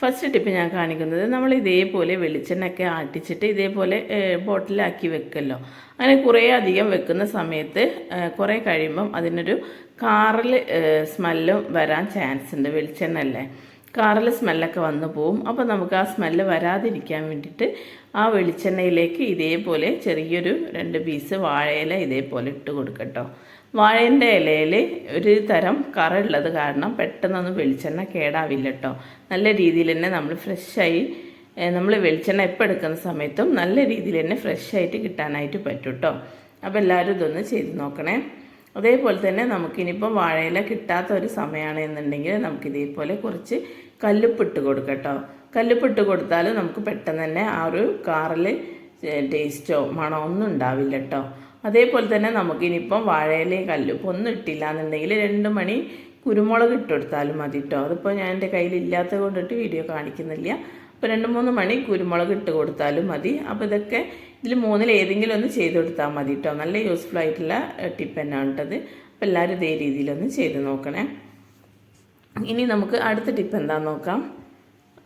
First tip ഞാൻ കാണിക്കുന്നത് നമ്മൾ ഇതേപോലെ വെളിച്ചെണ്ണയൊക്കെ ആട്ടിച്ചിട്ട് ഇതേപോലെ ബോട്ടിലാക്കി വെക്കല്ലോ. അങ്ങനെ കുറേ അധികം വെക്കുന്ന സമയത്ത് കുറേ കഴിയുമ്പം അതിനൊരു കാറിൽ സ്മെല്ലും വരാൻ ചാൻസ് ഉണ്ട്. വെളിച്ചെണ്ണ അല്ലേ? കാറിൽ സ്മെല്ലൊക്കെ വന്നു പോവും. അപ്പോൾ നമുക്ക് ആ സ്മെല്ല് വരാതിരിക്കാൻ വേണ്ടിയിട്ട് ആ വെളിച്ചെണ്ണയിലേക്ക് ഇതേപോലെ ചെറിയൊരു രണ്ട് പീസ് വാഴയില ഇതേപോലെ ഇട്ട് കൊടുക്കട്ടോ. വാഴേന്റെ ഇലയിൽ ഒരു തരം കറുള്ളത് കാരണം പെട്ടെന്നൊന്നും വെളിച്ചെണ്ണ കേടാവില്ല കേട്ടോ നല്ല രീതിയിൽ തന്നെ നമ്മൾ ഫ്രഷായി നമ്മൾ വെളിച്ചെണ്ണ എപ്പോൾ എടുക്കുന്ന സമയത്തും നല്ല രീതിയിൽ തന്നെ ഫ്രഷായിട്ട് കിട്ടാനായിട്ട് പറ്റും കേട്ടോ അപ്പോൾ എല്ലാവരും ഇതൊന്ന് ചെയ്ത് നോക്കണേ. അതേപോലെ തന്നെ നമുക്കിനിയിപ്പോൾ വാഴയില കിട്ടാത്ത ഒരു സമയമാണ് എന്നുണ്ടെങ്കിൽ ഇതേപോലെ കുറച്ച് കല്ലുപ്പിട്ട് കൊടുക്കട്ടോ കല്ലുപ്പിട്ട് കൊടുത്താൽ നമുക്ക് പെട്ടെന്ന് തന്നെ ആ ഒരു കാറിൽ ടേസ്റ്റോ മണമൊന്നും ഉണ്ടാവില്ല കേട്ടോ അതേപോലെ തന്നെ നമുക്കിനിയിപ്പം വാഴയിലയും കല്ലുപ്പ് ഒന്നും ഇട്ടില്ല എന്നുണ്ടെങ്കിൽ രണ്ട് മണി കുരുമുളക് ഇട്ടുകൊടുത്താലും മതി കേട്ടോ അതിപ്പോൾ ഞാൻ എന്റെ കയ്യിൽ ഇല്ലാത്തത് കൊണ്ടിട്ട് വീഡിയോ കാണിക്കുന്നില്ല. അപ്പോൾ രണ്ട് മൂന്ന് മണി കുരുമുളക് ഇട്ട് കൊടുത്താലും മതി. അപ്പോൾ ഇതൊക്കെ ഇതിൽ മൂന്നിൽ ഏതെങ്കിലും ഒന്ന് ചെയ്ത് കൊടുത്താൽ മതി കേട്ടോ നല്ല യൂസ്ഫുൾ ആയിട്ടുള്ള ടിപ്പ് തന്നെയാണ് കേട്ടത് അപ്പോൾ എല്ലാവരും ഇതേ രീതിയിലൊന്ന് ചെയ്ത് നോക്കണേ. ഇനി നമുക്ക് അടുത്ത ടിപ്പ് എന്താണെന്ന് നോക്കാം.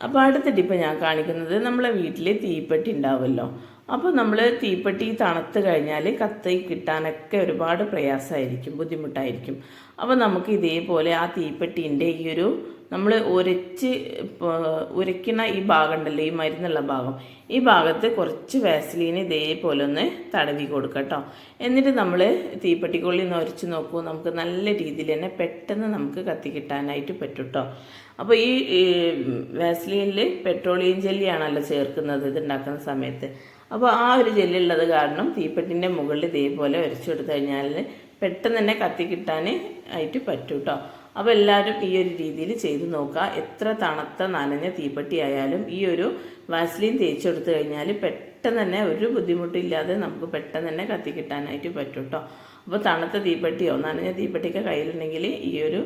അപ്പോൾ അടുത്ത ടിപ്പ് ഞാൻ കാണിക്കുന്നത് നമ്മളെ വീട്ടിൽ തീപ്പെട്ടി ഉണ്ടാവുമല്ലോ. അപ്പോൾ നമ്മൾ തീപ്പെട്ടി തണുത്ത് കഴിഞ്ഞാൽ കത്തി കിട്ടാനൊക്കെ ഒരുപാട് പ്രയാസമായിരിക്കും ബുദ്ധിമുട്ടായിരിക്കും. അപ്പോൾ നമുക്ക് ഇതേപോലെ ആ തീപ്പെട്ടീന്റെ ഈ ഒരു നമ്മൾ ഉരച്ച് ഉരയ്ക്കുന്ന ഈ ഭാഗം ഉണ്ടല്ലോ ഈ മരുന്നുള്ള ഭാഗം. ഈ ഭാഗത്ത് കുറച്ച് വാസലീൻ ഇതേപോലെ ഒന്ന് തടവി കൊടുക്കട്ടോ എന്നിട്ട് നമ്മൾ തീപ്പെട്ടിക്കുള്ളിൽ നിന്ന് ഉരച്ച് നോക്കൂ. നമുക്ക് നല്ല രീതിയിൽ തന്നെ പെട്ടെന്ന് നമുക്ക് കത്തി കിട്ടാനായിട്ട് പറ്റും കേട്ടോ. അപ്പോൾ ഈ വാസലീനിൽ പെട്രോളിയം ജെല്ലിയാണല്ലോ ചേർക്കുന്നത് ഇത് ഉണ്ടാക്കുന്ന സമയത്ത്. അപ്പോൾ ആ ഒരു ജെല്ലുള്ളത് കാരണം തീപ്പെട്ടിന്റെ മുകളിൽ ഇതേപോലെ ഉരച്ചു കൊടുത്തു കഴിഞ്ഞാൽ പെട്ടെന്ന് തന്നെ കത്തി കിട്ടാൻ ആയിട്ട് പറ്റും കേട്ടോ അപ്പോൾ എല്ലാവരും ഈ ഒരു രീതിയിൽ ചെയ്ത് നോക്കുക എത്ര തണുത്ത നനഞ്ഞ തീപ്പെട്ടി ആയാലും ഈ ഒരു വാസ്ലീൻ തേച്ചെടുത്ത് കഴിഞ്ഞാൽ പെട്ടെന്ന് തന്നെ ഒരു ബുദ്ധിമുട്ടില്ലാതെ നമുക്ക് പെട്ടെന്ന് തന്നെ കത്തി കിട്ടാനായിട്ട് പറ്റും കേട്ടോ അപ്പോൾ തണുത്ത തീപ്പെട്ടിയോ നനഞ്ഞ തീപ്പെട്ടിയൊക്കെ കയ്യിലുണ്ടെങ്കിൽ ഈ ഒരു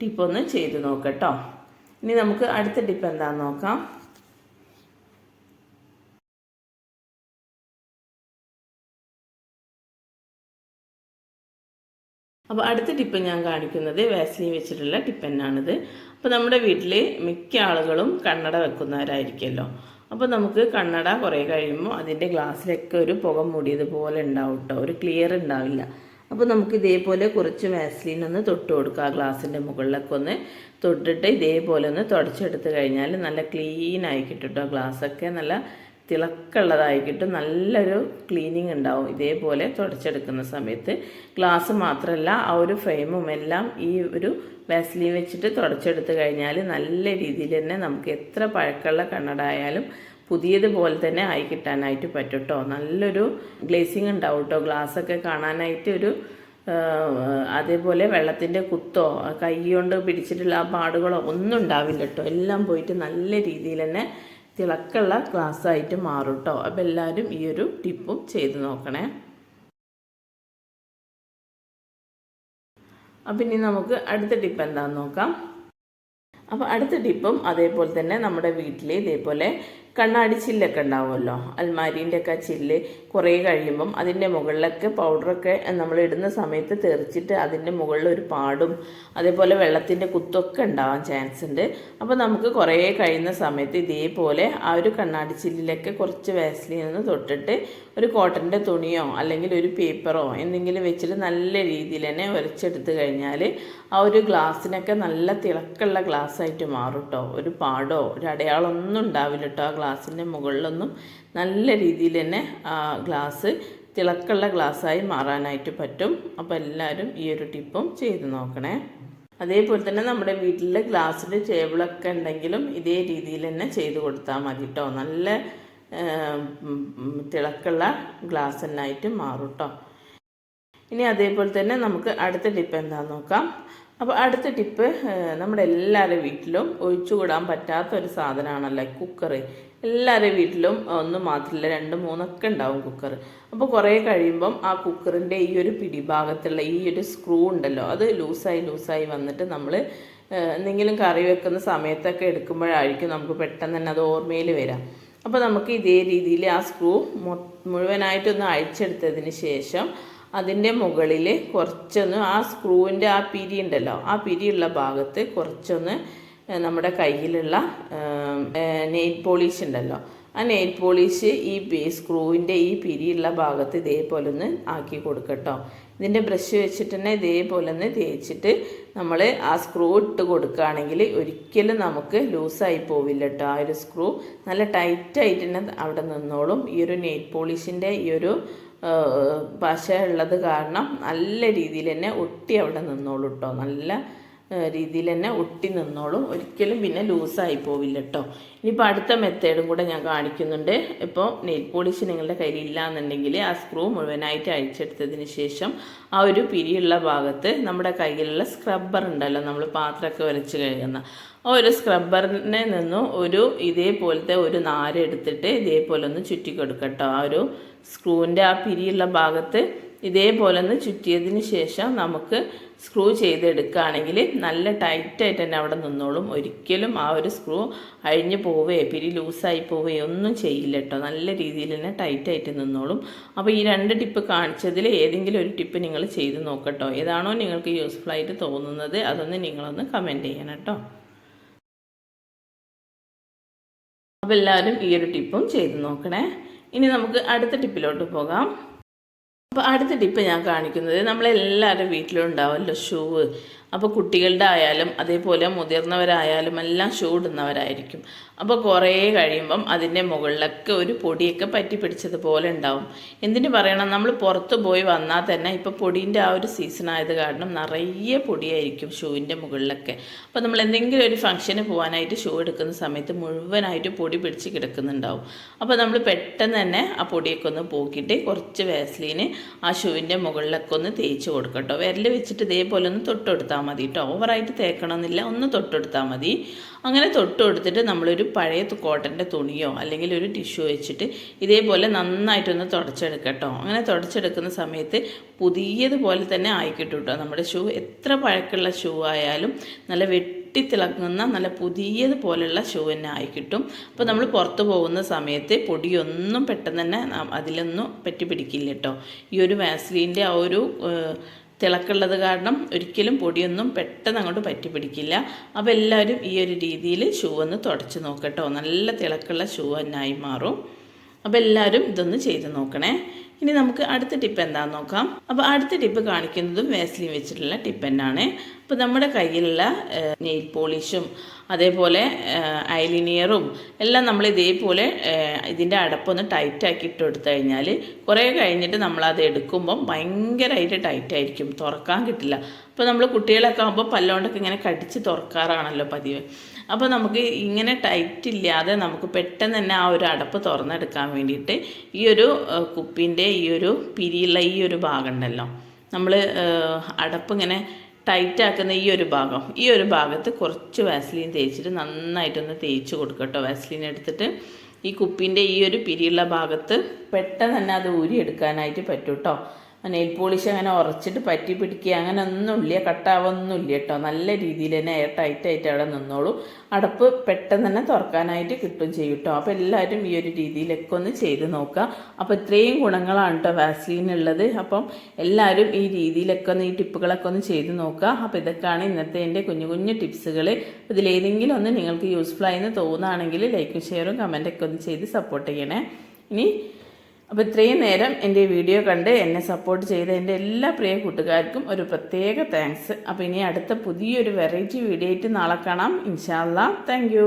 ടിപ്പൊന്ന് ചെയ്ത് നോക്കട്ടോ ഇനി നമുക്ക് അടുത്ത ടിപ്പ് എന്താണെന്ന് നോക്കാം. അപ്പോൾ അടുത്ത ടിപ്പ് ഞാൻ കാണിക്കുന്നത് വാസ്ലിൻ വെച്ചിട്ടുള്ള ടിപ്പ് തന്നെയാണിത് അപ്പോൾ നമ്മുടെ വീട്ടിൽ മിക്ക ആളുകളും കണ്ണട വെക്കുന്നവരായിരിക്കുമല്ലോ അപ്പോൾ നമുക്ക് കണ്ണട കുറേ കഴിയുമ്പോൾ അതിന്റെ ഗ്ലാസ്സിലൊക്കെ ഒരു പുക മൂടിയതുപോലെ ഉണ്ടാവും കേട്ടോ ഒരു ക്ലിയർ ഉണ്ടാവില്ല. അപ്പോൾ നമുക്ക് ഇതേപോലെ കുറച്ച് വാസ്ലിൻ ഒന്ന് തൊട്ട് കൊടുക്കുക ഗ്ലാസിന്റെ മുകളിലൊക്കെ ഒന്ന് തൊട്ടിട്ട് ഇതേപോലെ ഒന്ന് തുടച്ചെടുത്ത് കഴിഞ്ഞാൽ നല്ല ക്ലീൻ ആയി കിട്ടും കേട്ടോ ഗ്ലാസ്സൊക്കെ നല്ല തിളക്കമുള്ളതായി കിട്ടും. നല്ലൊരു ക്ലീനിങ് ഉണ്ടാവും. ഇതേപോലെ തുടച്ചെടുക്കുന്ന സമയത്ത് ഗ്ലാസ് മാത്രമല്ല ആ ഒരു ഫ്രെയിമും എല്ലാം ഈ ഒരു വാസലിൻ വെച്ചിട്ട് തുടച്ചെടുത്ത് കഴിഞ്ഞാൽ നല്ല രീതിയിൽ തന്നെ നമുക്ക് എത്ര പഴക്കമുള്ള കണ്ണടായാലും പുതിയതുപോലെ തന്നെ ആയി കിട്ടാനായിട്ട് പറ്റും കേട്ടോ നല്ലൊരു ഗ്ലേസിങ് ഉണ്ടാവും കേട്ടോ ഗ്ലാസ്സൊക്കെ കാണാനായിട്ട് ഒരു അതേപോലെ വെള്ളത്തിന്റെ കുത്തോ കൈ കൊണ്ട് പിടിച്ചിട്ടുള്ള ആ പാടുകളോ ഒന്നും ഉണ്ടാവില്ല കേട്ടോ എല്ലാം പോയിട്ട് നല്ല രീതിയിൽ തന്നെ തിളക്കമുള്ള ഗ്ലാസ്സായിട്ട് മാറും കേട്ടോ അപ്പോൾ എല്ലാവരും ഈ ഒരു ടിപ്പും ചെയ്ത് നോക്കണേ. അപ്പം ഇനി നമുക്ക് അടുത്ത ടിപ്പ് എന്താണെന്ന് നോക്കാം. അപ്പോൾ അടുത്ത ടിപ്പും അതേപോലെ തന്നെ നമ്മുടെ വീട്ടിൽ ഇതേപോലെ കണ്ണാടി ചില്ലൊക്കെ ഉണ്ടാവുമല്ലോ ഒക്കെ ചില്ല് കുറേ കഴിയുമ്പം അതിന്റെ മുകളിലൊക്കെ പൗഡറൊക്കെ നമ്മൾ ഇടുന്ന സമയത്ത് തെറിച്ചിട്ട് അതിന്റെ മുകളിൽ ഒരു പാടും അതേപോലെ വെള്ളത്തിന്റെ കുത്തൊക്കെ ഉണ്ടാവാൻ ചാൻസ് ഉണ്ട് അപ്പോൾ നമുക്ക് കുറേ കഴിയുന്ന സമയത്ത് ഇതേപോലെ ആ ഒരു കണ്ണാടി ചില്ലിലൊക്കെ കുറച്ച് വേസ്ലി ഒന്ന് തൊട്ടിട്ട് ഒരു കോട്ടന്റെ തുണിയോ അല്ലെങ്കിൽ ഒരു പേപ്പറോ എന്തെങ്കിലും വെച്ചിട്ട് നല്ല രീതിയിൽ തന്നെ ഉരച്ചെടുത്ത് കഴിഞ്ഞാൽ ആ ഒരു ഗ്ലാസ്സിനൊക്കെ നല്ല തിളക്കുള്ള ഗ്ലാസ് ആയിട്ട് മാറും കേട്ടോ ഒരു പാടോ ഒരു അടയാളമൊന്നും ഉണ്ടാവില്ല കേട്ടോ ഗ്ലാസിന്റെ മുകളിലൊന്നും നല്ല രീതിയിൽ തന്നെ ആ ഗ്ലാസ് തിളക്കുള്ള ഗ്ലാസ്സായി മാറാനായിട്ട് പറ്റും. അപ്പോൾ എല്ലാവരും ഈ ഒരു ടിപ്പും ചെയ്ത് നോക്കണേ. അതേപോലെ തന്നെ നമ്മുടെ വീട്ടിലെ ഗ്ലാസ്സിന്റെ ടേബിളൊക്കെ ഉണ്ടെങ്കിലും ഇതേ രീതിയിൽ തന്നെ ചെയ്ത് കൊടുത്താൽ മതി കേട്ടോ. നല്ല തിളക്കുള്ള ഗ്ലാസ് തന്നെ ആയിട്ട് മാറും കേട്ടോ. ഇനി അതേപോലെ തന്നെ നമുക്ക് അടുത്ത ടിപ്പ് എന്താണെന്ന് നോക്കാം. അപ്പോൾ അടുത്ത ടിപ്പ് നമ്മുടെ എല്ലാവരുടെ വീട്ടിലും ഒഴിച്ചുകൂടാൻ പറ്റാത്ത ഒരു സാധനമാണല്ലേ കുക്കർ എല്ലാവരുടെ വീട്ടിലും ഒന്ന് മാത്രമല്ല രണ്ട് മൂന്നൊക്കെ ഉണ്ടാവും കുക്കർ അപ്പോൾ കുറേ കഴിയുമ്പം ആ കുക്കറിന്റെ ഈ ഒരു പിടിഭാഗത്തുള്ള ഈ ഒരു സ്ക്രൂ ഉണ്ടല്ലോ അത് ലൂസായി ലൂസായി വന്നിട്ട് നമ്മൾ എന്തെങ്കിലും കറി വെക്കുന്ന സമയത്തൊക്കെ എടുക്കുമ്പോഴായിരിക്കും നമുക്ക് പെട്ടെന്ന് തന്നെ അത് ഓർമ്മയിൽ വരാം. അപ്പോൾ നമുക്ക് ഇതേ രീതിയിൽ ആ സ്ക്രൂ മുഴുവനായിട്ടൊന്ന് അഴിച്ചെടുത്തതിന് ശേഷം അതിന്റെ മുകളിൽ കുറച്ചൊന്ന് ആ സ്ക്രൂവിന്റെ ആ പിരി ഉണ്ടല്ലോ ആ പിരിയുള്ള ഭാഗത്ത് കുറച്ചൊന്ന് നമ്മുടെ കയ്യിലുള്ള നെയിൽ പോളിഷ് ഉണ്ടല്ലോ ആ നെയിൽ പോളിഷ് ഈ സ്ക്രൂവിന്റെ ഈ പിരിയുള്ള ഭാഗത്ത് ഇതേപോലെ ഒന്ന് ആക്കി കൊടുക്കട്ടോ. ഇതിന്റെ ബ്രഷ് വെച്ചിട്ട് തന്നെ ഇതേപോലെ ഒന്ന് തേച്ചിട്ട് നമ്മൾ ആ സ്ക്രൂ ഇട്ട് കൊടുക്കുകയാണെങ്കിൽ ഒരിക്കലും നമുക്ക് ലൂസായി പോവില്ല കേട്ടോ ആ ഒരു സ്ക്രൂ നല്ല ടൈറ്റായിട്ട് തന്നെ അവിടെ നിന്നോളും. ഈ ഒരു നെയിൽ പോളിഷിന്റെ ഈ ഒരു പശ ഉള്ളത് കാരണം നല്ല രീതിയിൽ തന്നെ ഒട്ടി അവിടെ നിന്നോളൂ കേട്ടോ നല്ല രീതിയിൽ തന്നെ ഒട്ടി നിന്നോളും. ഒരിക്കലും പിന്നെ ലൂസായി പോവില്ല കേട്ടോ ഇനിയിപ്പോൾ അടുത്ത മെത്തേഡും കൂടെ ഞാൻ കാണിക്കുന്നുണ്ട്. ഇപ്പോൾ നെയിൽ പോളിഷ് നിങ്ങളുടെ കയ്യിൽ ഇല്ല എന്നുണ്ടെങ്കിൽ ആ സ്ക്രൂ മുഴുവനായിട്ട് അഴിച്ചെടുത്തതിന് ശേഷം ആ ഒരു പിരിയുള്ള ഭാഗത്ത് നമ്മുടെ കയ്യിലുള്ള സ്ക്രബ്ബർ ഉണ്ടല്ലോ നമ്മൾ പാത്രമൊക്കെ വരച്ച് കഴുകുന്ന. ആ ഒരു സ്ക്രബ്ബറിനെ നിന്നും ഒരു ഇതേപോലത്തെ ഒരു നാര് എടുത്തിട്ട് ഇതേപോലെ ഒന്ന് ചുറ്റി കൊടുക്കട്ടോ ആ ഒരു സ്ക്രൂവിന്റെ ആ പിരിയുള്ള ഭാഗത്ത് ഇതേപോലെ ഒന്ന് ചുറ്റിയതിന് ശേഷം നമുക്ക് സ്ക്രൂ ചെയ്തെടുക്കുകയാണെങ്കിൽ നല്ല ടൈറ്റായിട്ട് തന്നെ അവിടെ നിന്നോളും. ഒരിക്കലും ആ ഒരു സ്ക്രൂ അഴിഞ്ഞു പോവുകയോ പിരി ലൂസായി പോവുകയോ ഒന്നും ചെയ്യില്ല കേട്ടോ. നല്ല രീതിയിൽ തന്നെ ടൈറ്റായിട്ട് നിന്നോളും. അപ്പോൾ ഈ രണ്ട് ടിപ്പ് കാണിച്ചതിൽ ഏതെങ്കിലും ഒരു ടിപ്പ് നിങ്ങൾ ചെയ്ത് നോക്കട്ടോ. ഏതാണോ നിങ്ങൾക്ക് യൂസ്ഫുൾ ആയിട്ട് തോന്നുന്നത് അതൊന്ന് നിങ്ങളൊന്ന് കമന്റ് ചെയ്യണം കേട്ടോ. അപ്പോൾ എല്ലാവരും ഈ ഒരു ടിപ്പും ചെയ്ത് നോക്കണേ. ഇനി നമുക്ക് അടുത്ത ടിപ്പിലോട്ട് പോകാം. അപ്പോൾ അടുത്ത ടിപ്പ് ഞാൻ കാണിക്കുന്നത് നമ്മളെല്ലാവരും വീട്ടിലും ഉണ്ടാവുമല്ലോ ഷൂവ് അപ്പോൾ കുട്ടികളുടെ ആയാലും അതേപോലെ മുതിർന്നവരായാലും എല്ലാം ഷൂ ഇടുന്നവരായിരിക്കും അപ്പോൾ കുറേ കഴിയുമ്പം അതിന്റെ മുകളിലൊക്കെ ഒരു പൊടിയൊക്കെ പറ്റി പിടിച്ചതുപോലെ ഉണ്ടാവും. എന്തിനു പറയണം? നമ്മൾ പുറത്ത് പോയി വന്നാൽ തന്നെ ഇപ്പോൾ പൊടീന്റെ ആ ഒരു സീസൺ ആയത് കാരണം നിറയെ പൊടിയായിരിക്കും ഷൂവിന്റെ മുകളിലൊക്കെ. അപ്പോൾ നമ്മൾ എന്തെങ്കിലും ഒരു ഫംഗ്ഷന് പോകാനായിട്ട് ഷൂ എടുക്കുന്ന സമയത്ത് മുഴുവനായിട്ട് പൊടി പിടിച്ച് കിടക്കുന്നുണ്ടാവും. അപ്പോൾ നമ്മൾ പെട്ടെന്ന് തന്നെ ആ പൊടിയൊക്കെ ഒന്ന് പോക്കിയിട്ട് കുറച്ച് വാസ്ലീന് ആ ഷൂവിന്റെ മുകളിലൊക്കെ ഒന്ന് തേച്ച് കൊടുക്കട്ടോ. വിരൽ വെച്ചിട്ട് ഇതേപോലെ ഒന്ന് തൊട്ടെടുത്താൽ മതി. കേട്ടോ ഓവറായിട്ട് തേക്കണമെന്നില്ല. ഒന്ന് തൊട്ടെടുത്താൽ മതി. അങ്ങനെ തൊട്ട് കൊടുത്തിട്ട് നമ്മളൊരു പഴയ കോട്ടന്റെ തുണിയോ അല്ലെങ്കിൽ ഒരു ടിഷ്യൂ വെച്ചിട്ട് ഇതേപോലെ നന്നായിട്ടൊന്ന് തുടച്ചെടുക്കട്ടോ അങ്ങനെ തുടച്ചെടുക്കുന്ന സമയത്ത് പുതിയതുപോലെ തന്നെ ആയിക്കിട്ടും കേട്ടോ നമ്മുടെ ഷൂ എത്ര പഴക്കമുള്ള ഷൂ ആയാലും നല്ല വെട്ടിത്തിളങ്ങുന്ന നല്ല പുതിയതുപോലുള്ള ഷൂ തന്നെ ആയിക്കിട്ടും. അപ്പോൾ നമ്മൾ പുറത്തു പോകുന്ന സമയത്ത് പൊടിയൊന്നും പെട്ടെന്ന് തന്നെ അതിലൊന്നും പറ്റി പിടിക്കില്ല കേട്ടോ ഈ ഒരു വാസ്ലീന്റെ ആ ഒരു തിളക്കുള്ളത് കാരണം ഒരിക്കലും പൊടിയൊന്നും പെട്ടെന്ന് അങ്ങോട്ട് പറ്റി പിടിക്കില്ല അപ്പോൾ എല്ലാവരും ഈ ഒരു രീതിയിൽ ഷൂ ഒന്ന് തുടച്ച് നോക്കട്ടോ നല്ല തിളക്കുള്ള ഷൂ തന്നെയായി മാറും. അപ്പോൾ എല്ലാവരും ഇതൊന്ന് ചെയ്ത് നോക്കണേ. ഇനി നമുക്ക് അടുത്ത ടിപ്പ് എന്താണെന്ന് നോക്കാം. അപ്പോൾ അടുത്ത ടിപ്പ് കാണിക്കുന്നതും വേസ്ലിൻ വെച്ചിട്ടുള്ള ടിപ്പ് തന്നെയാണ് അപ്പോൾ നമ്മുടെ കയ്യിലുള്ള നെയിൽ പോളിഷും അതേപോലെ ഐലിനിയറും എല്ലാം നമ്മൾ ഇതേപോലെ ഇതിന്റെ അടപ്പൊന്ന് ടൈറ്റാക്കി ഇട്ട് കൊടുത്തു കഴിഞ്ഞാൽ കുറേ കഴിഞ്ഞിട്ട് നമ്മളത് എടുക്കുമ്പം ഭയങ്കരമായിട്ട് ടൈറ്റായിരിക്കും തുറക്കാൻ കിട്ടില്ല. അപ്പോൾ നമ്മൾ കുട്ടികളൊക്കെ ആകുമ്പോൾ പല്ലോണ്ടൊക്കെ ഇങ്ങനെ കടിച്ച് തുറക്കാറാണല്ലോ പതിവ്. അപ്പോൾ നമുക്ക് ഇങ്ങനെ ടൈറ്റ് ഇല്ലാതെ നമുക്ക് പെട്ടെന്ന് തന്നെ ആ ഒരു അടപ്പ് തുറന്നെടുക്കാൻ വേണ്ടിയിട്ട് ഈ ഒരു കുപ്പിന്റെ ഈ ഒരു പിരിയുള്ള ഈ ഒരു ഭാഗം ഉണ്ടല്ലോ നമ്മൾ അടപ്പ് ഇങ്ങനെ ടൈറ്റ് ആക്കുന്ന ഈ ഒരു ഭാഗം. ഈ ഒരു ഭാഗത്ത് കുറച്ച് വാസ്ലീൻ തേച്ചിട്ട് നന്നായിട്ടൊന്ന് തേച്ച് കൊടുക്കട്ടോ. വാസ്ലീൻ എടുത്തിട്ട് ഈ കുപ്പീന്റെ ഈ ഒരു പിരിയുള്ള ഭാഗത്ത് പെട്ടെന്ന് തന്നെ അത് ഊരിയെടുക്കാനായിട്ട് പറ്റും കേട്ടോ നെയിൽ പോളിഷ് അങ്ങനെ ഉറച്ചിട്ട് പറ്റി പിടിക്കുക അങ്ങനെ ഒന്നുമില്ല കട്ടാവൊന്നുമില്ല കേട്ടോ. നല്ല രീതിയിൽ തന്നെ എയർ ടൈറ്റായിട്ട് അവിടെ നിന്നോളൂ. അടപ്പ് പെട്ടെന്ന് തന്നെ തുറക്കാനായിട്ട് കിട്ടും ചെയ്യും കേട്ടോ. അപ്പോൾ എല്ലാവരും ഈ ഒരു രീതിയിലൊക്കെ ഒന്ന് ചെയ്ത് നോക്കുക. അപ്പോൾ ഇത്രയും ഗുണങ്ങളാണ് കേട്ടോ വാസ്ലീൻ ഉള്ളത് അപ്പം എല്ലാവരും ഈ രീതിയിലൊക്കെ ഒന്ന് ഈ ടിപ്പുകളൊക്കെ ഒന്ന് ചെയ്ത് നോക്കുക. അപ്പോൾ ഇതൊക്കെയാണ് ഇന്നത്തെ എന്റെ കുഞ്ഞു കുഞ്ഞു ടിപ്സുകൾ ഇതിലേതെങ്കിലും ഒന്ന് നിങ്ങൾക്ക് യൂസ്ഫുൾ ആയെന്ന് തോന്നുകയാണെങ്കിൽ ലൈക്കും ഷെയറും കമന്റൊക്കെ ഒന്ന് ചെയ്ത് സപ്പോർട്ട് ചെയ്യണേ. ഇനി അപ്പോൾ ഇത്രയും നേരം എന്റെ വീഡിയോ കണ്ട് എന്നെ സപ്പോർട്ട് ചെയ്ത എന്റെ എല്ലാ പ്രിയ കൂട്ടുകാർക്കും ഒരു പ്രത്യേക താങ്ക്സ് അപ്പോൾ ഇനി അടുത്ത പുതിയൊരു വെറൈറ്റി വീഡിയോ ആയിട്ട് നാളെ കാണാം. ഇൻഷാല്ല താങ്ക്